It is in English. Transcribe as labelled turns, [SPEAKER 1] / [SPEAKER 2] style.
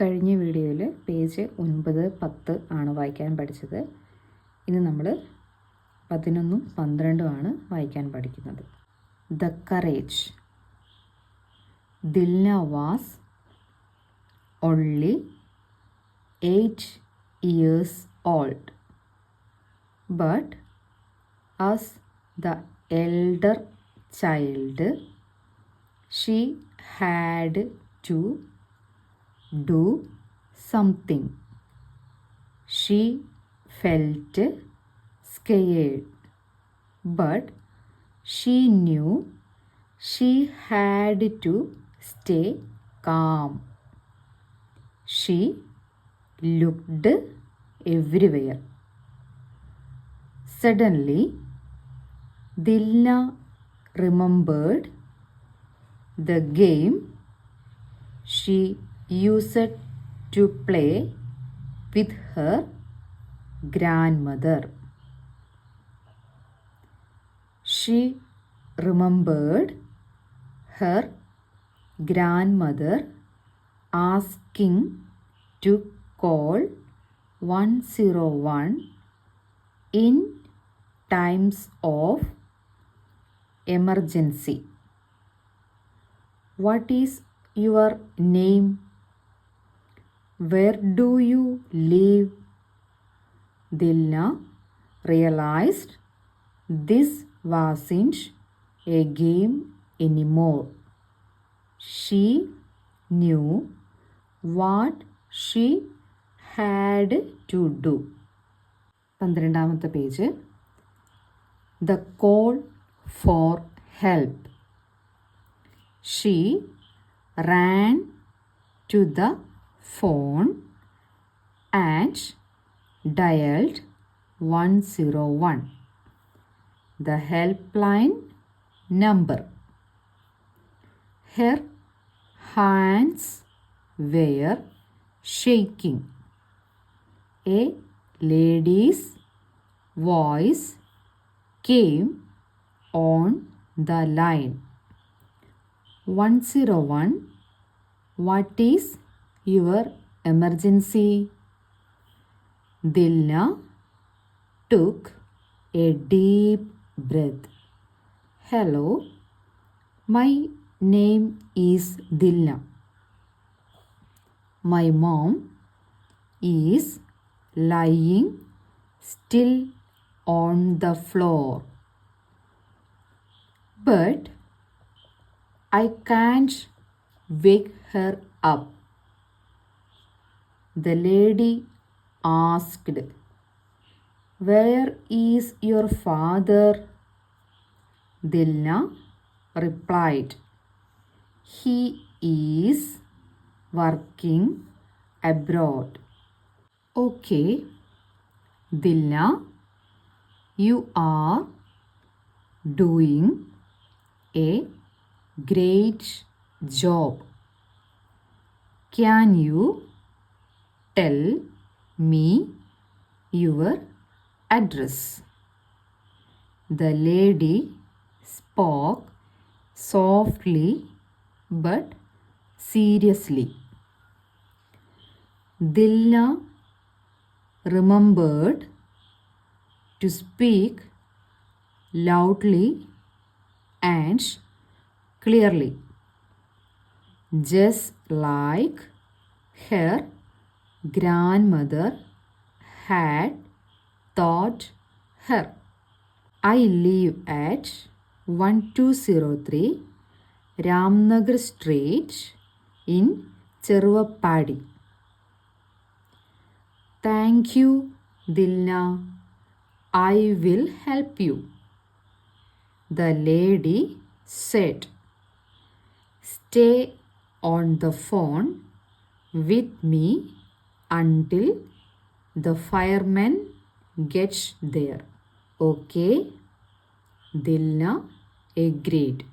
[SPEAKER 1] കഴിഞ്ഞ വീഡിയോയിൽ പേജ് ഒൻപത് പത്ത് ആണ് വായിക്കാൻ പഠിച്ചത്. ഇനി നമ്മൾ പതിനൊന്നും പന്ത്രണ്ടും ആണ് വായിക്കാൻ പഠിക്കുന്നത്. The courage. Dilna was only eight years old. But as the elder child she had to do something. She felt scared, but she knew she had to stay calm. She looked everywhere. Suddenly, Dilna remembered the game she used to play with her grandmother. She remembered her grandmother asking to call 101 in times of emergency. What is your name? Where do you live? Dilna realized this wasn't a game anymore. She knew what she had to do. പന്ത്രണ്ടാമത്തെ page the call for help she ran to the phone and dialed 101 the helpline number. Her hands were shaking. A lady's voice came on the line. 101 What is your emergency? Dilna took a deep breath. Hello, my name is Dilna. My mom is lying still on the floor. But I can't wake her up. The lady asked, Where is your father? Dilna replied, He is working abroad. Okay, Dilna, you are doing a great job. Can you tell me your address? The lady spoke softly but seriously. Dilna remembered to speak loudly and clearly, just like her grandmother had taught her. I live at 1203 Ramnagar Street in Cheruvapadi. Thank you, Dilna. I will help you. The lady said, Stay on the phone with me until the fireman gets there. Okay? Dilna agreed.